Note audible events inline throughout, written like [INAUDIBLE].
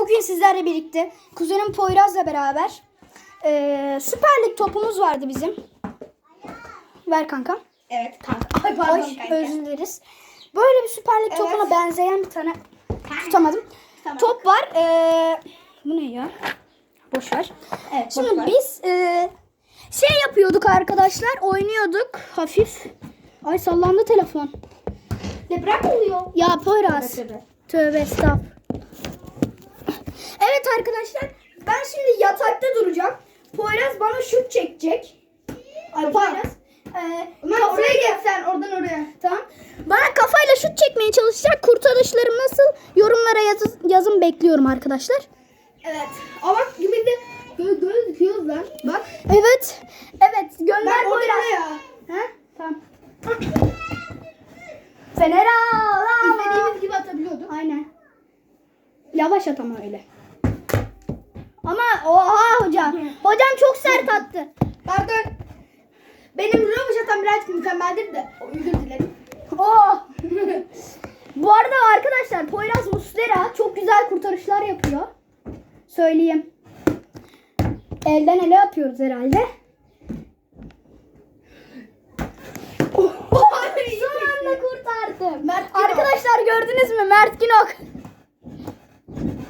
bugün sizlerle birlikte kuzenim Poyraz'la beraber e, Süper Lig topumuz vardı bizim. Ver kanka. Evet kanka. Ay pardon Oy, kanka. özür dileriz. Böyle bir Süper Lig topuna Evet. benzeyen bir tane tutamadım. Tamam. Top var. E, bu ne ya? Boş ver. Evet, Şimdi boş ver. biz e, şey yapıyorduk arkadaşlar. Oynuyorduk hafif. Ay sallandı telefon. Deprem oluyor. Ya Poyraz. Tövbe, tövbe. Tövbe estağfurullah. Evet arkadaşlar ben şimdi yatakta duracağım. Poyraz bana şut çekecek. Ay Poyraz. Ee, Ömer oraya gel sen oradan oraya. Tamam. Bana kafayla şut çekmeye çalışacak. Kurtarışlarım nasıl? Yorumlara yaz- yazın bekliyorum arkadaşlar. Evet. Ama bak gibi de göz göz dikiyoruz lan. Bak. Evet. Evet. Gönder Ben Poyraz. ya. Ha? Tamam. Fener ağlama. İstediğimiz gibi atabiliyorduk. Aynen. Yavaş at ama öyle. Oha hocam. Hocam çok sert attı. Pardon. Benim rövaş atan birazcık mükemmeldir de. Özür dilerim. Oh. Bu arada arkadaşlar Poyraz Muslera çok güzel kurtarışlar yapıyor. Söyleyeyim. Elden ele yapıyoruz herhalde. Son anda kurtardım. Mert. Arkadaşlar gördünüz mü? Mert Günok.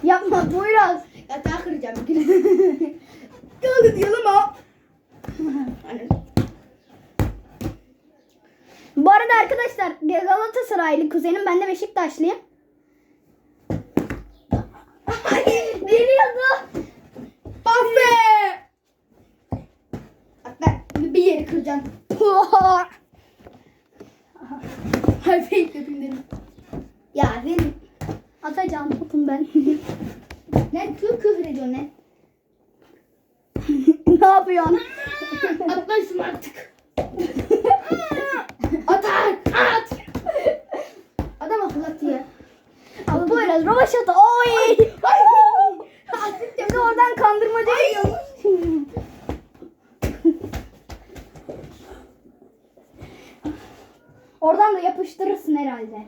Yapma Poyraz. Yatağı kıracağım. Gel [LAUGHS] diyelim ha. Bu arada arkadaşlar Galatasaraylı kuzenim ben de Beşiktaşlıyım. Geliyordu. Bak be. Bak ben bir yeri kıracağım. [LAUGHS] Hay fake yapayım dedim. ya benim atacağım topum ben. Ne küfür ediyorsun ne? [LAUGHS] ne yapıyorsun? Atma şunu artık. [LAUGHS] Atar. At. Adam akıl at ya. Abi biraz rovaşata. Oy. De oradan kandırmaca yiyormuş. Oradan da yapıştırırsın herhalde.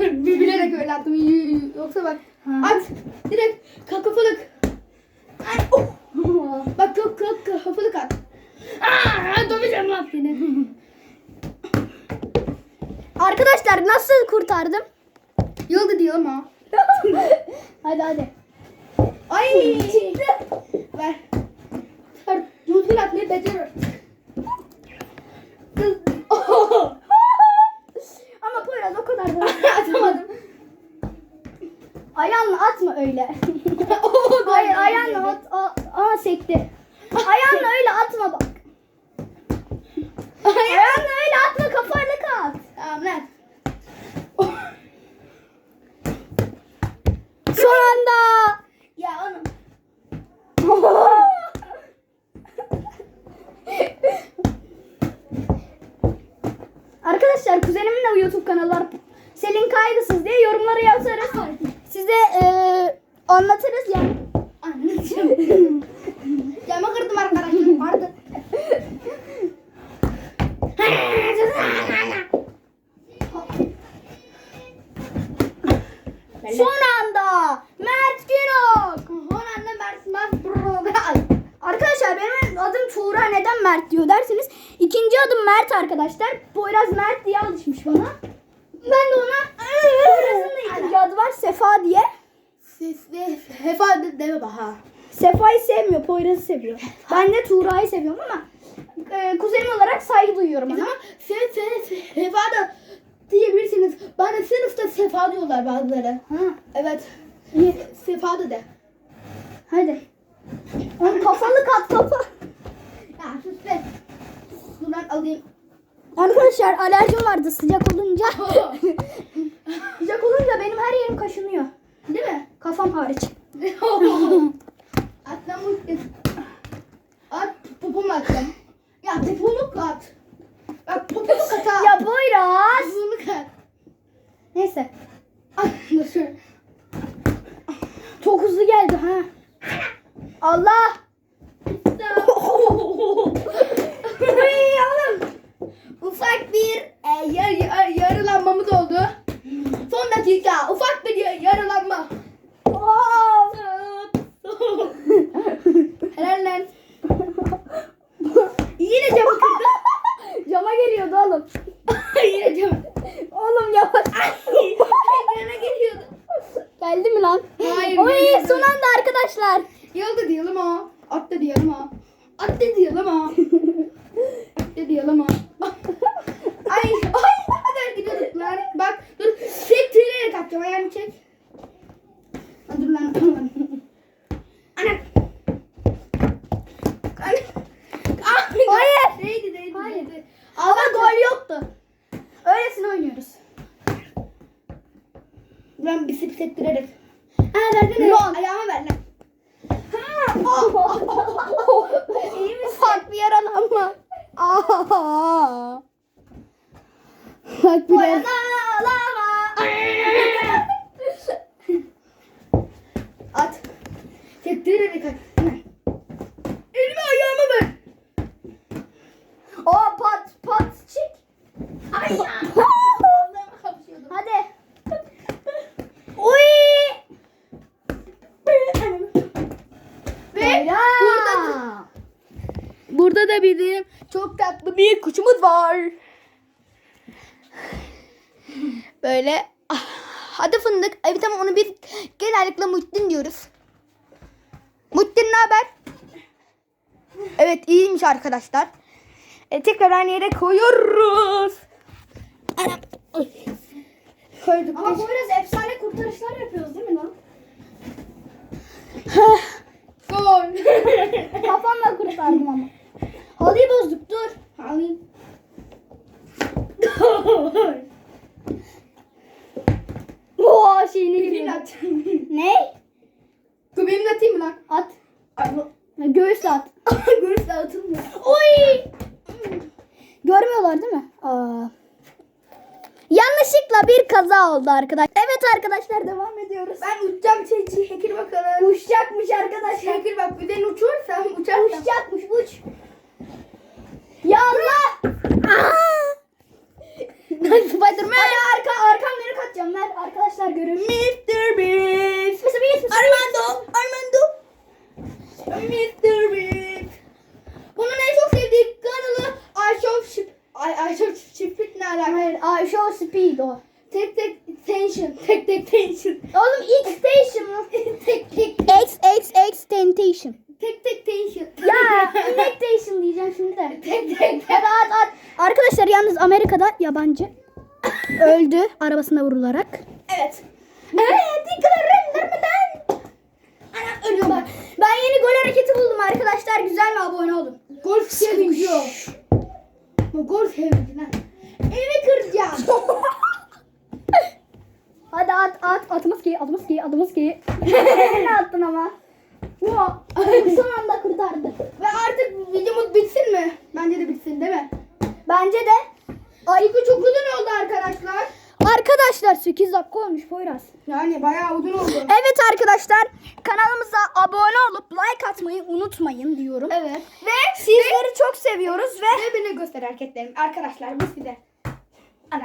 [LAUGHS] Bilerek öyle attım. Yoksa bak. At. Direkt kakafalık. Ay, oh. [LAUGHS] Bak kak kak kakafalık at. Aa, döveceğim lan seni. [LAUGHS] Arkadaşlar nasıl kurtardım? Yıldı diyor ama. [LAUGHS] hadi hadi. Ay. Çıktı. Ver. Yıldı atmayı becerir. Kız. Oh. Ama Poyraz o kadar da. Atamadım. Öyle. [LAUGHS] Hayır doğru. at. Aa, aa sekti. Ayağınla öyle atma bak. Ayağınla öyle atma kafayla at. Tamam lan. Son anda. Ya oğlum. Arkadaşlar kuzenimin de YouTube kanalı var. Selin Kaygısız diye yorumlara yazarız. Size eee, anlatırız yani. Anneciğim. Cama kırdım arkadaşlar. Pardon. Son anda Mert Günok. Son anda Mert Mert. Arkadaşlar benim adım Tuğra neden Mert diyor derseniz ikinci adım Mert arkadaşlar. Poyraz Mert diye alışmış bana. Ben de ona Poyraz'ın da ikinci adı var Sefa diye. Sesli hefade deme baha. Sefa'yı sevmiyor, Poyraz'ı seviyor. Ben de Tuğra'yı seviyorum ama e, kuzenim olarak saygı duyuyorum ona. sen sen hefade diyebilirsiniz. Bana sınıfta sefa diyorlar bazıları. Ha, Evet. iyi. Sefa da de. Hadi. Onu kafalı kat kafa. Ya sus be. Buradan alayım. Arkadaşlar alerjim vardı sıcak olunca. [LAUGHS] sıcak olunca benim her yerim kaşınıyor. Değil mi? Kafam hariç. Atlamıştım. [LAUGHS] At popomu attım. Ya poponu at. Bak poponu ha. Ya Poyraz. Poponu kat. Neyse. Çok hızlı geldi ha. Allah. Ay oğlum. Ufak bir e, yar, yar, yarılanmamız oldu. Son dakika ufak bir yar- yarılanma. Helal lan. Yine cam kırdı. [LAUGHS] Cama geliyordu oğlum. [LAUGHS] Yine cam. Oğlum yavaş. Ekrana geliyordu. Geldi mi lan? Hayır. Oy son anda arkadaşlar. Yolda diyelim o. Atla diyelim o. Atla diyelim o. Atla diyelim o. ay ay ne kadar gidiyorduk lan. Bak dur çek tüyleri kapacağım ayağını çek. Lol. Ayağıma ver lan. [LAUGHS] İyi misin? Ufak bir yaralanma. Aa. Bak biraz. [LAUGHS] At. Çektirerek at. Hemen. Elimi ayağıma ver. O pat pat çık. Ay ya. Allah'ım kapışıyordum. Hadi. Uy. Ve burada da, burada da bizim çok tatlı bir kuşumuz var. Böyle ah, hadi fındık. Evet ama onu biz genellikle Muhittin diyoruz. Muhittin ne haber? Evet iyiymiş arkadaşlar. E, tekrar aynı yere koyuyoruz. Anam. Koyduk. Ama bu biraz efsane kurtarışlar yapıyoruz değil mi lan? [LAUGHS] Kafamla kurtardım ama. Halıyı bozduk dur. Alayım. [LAUGHS] Oo şeyini giriyor. at. Ne? Göbeğimi atayım mı lan? At. Ay, bu- Göğüsle at. [LAUGHS] Göğüs dağıtılmıyor. Oy! Görmüyorlar değil mi? Aa. Yanlışlıkla bir kaza oldu arkadaş. Evet arkadaşlar devam ediyoruz. Ben uçacağım şey, şey Şekil bakalım. Uçacakmış arkadaşlar. Şekil bak bir de uçursam uçarsam. Uçacakmış uç. Ya Allah! [LAUGHS] Spiderman. Hadi arka, arkam nereye kaçacağım ver arkadaşlar görün. Mr. Yabancı öldü arabasına vurularak. Evet. Evet yıkılırım Ana ölüyorum bak. Ben yeni gol hareketi buldum arkadaşlar. Güzel mi abone olun. Golf sevinci o. Bu golf sevinci lan. Evi kıracağım. [LAUGHS] Hadi at at. At maskeyi at maskeyi at maskeyi. [LAUGHS] ne attın ama. [LAUGHS] Son anda kurtardı. Ve artık videomuz bitsin mi? Bence de bitsin değil mi? Bence de. Bu çok uzun oldu arkadaşlar. Arkadaşlar 8 dakika olmuş Poyraz. Yani bayağı uzun oldu. Evet arkadaşlar kanalımıza abone olup like atmayı unutmayın diyorum. Evet. Ve Sizleri çok seviyoruz ve ve beni göster hareketlerim. Arkadaşlar bu size. Ay.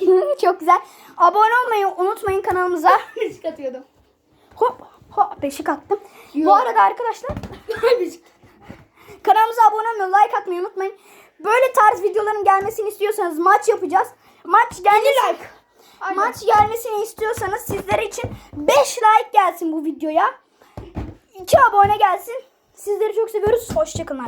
[LAUGHS] çok güzel. Abone olmayı unutmayın kanalımıza. Müzik atıyordum. Hop hop beşik attım. Yo. Bu arada arkadaşlar [LAUGHS] kanalımıza abone olmayı, like atmayı unutmayın. Böyle tarz videoların gelmesini istiyorsanız maç yapacağız. Maç gelmesi, like. Aynen. maç gelmesini istiyorsanız sizler için 5 like gelsin bu videoya. 2 abone gelsin. Sizleri çok seviyoruz. Hoşçakalın.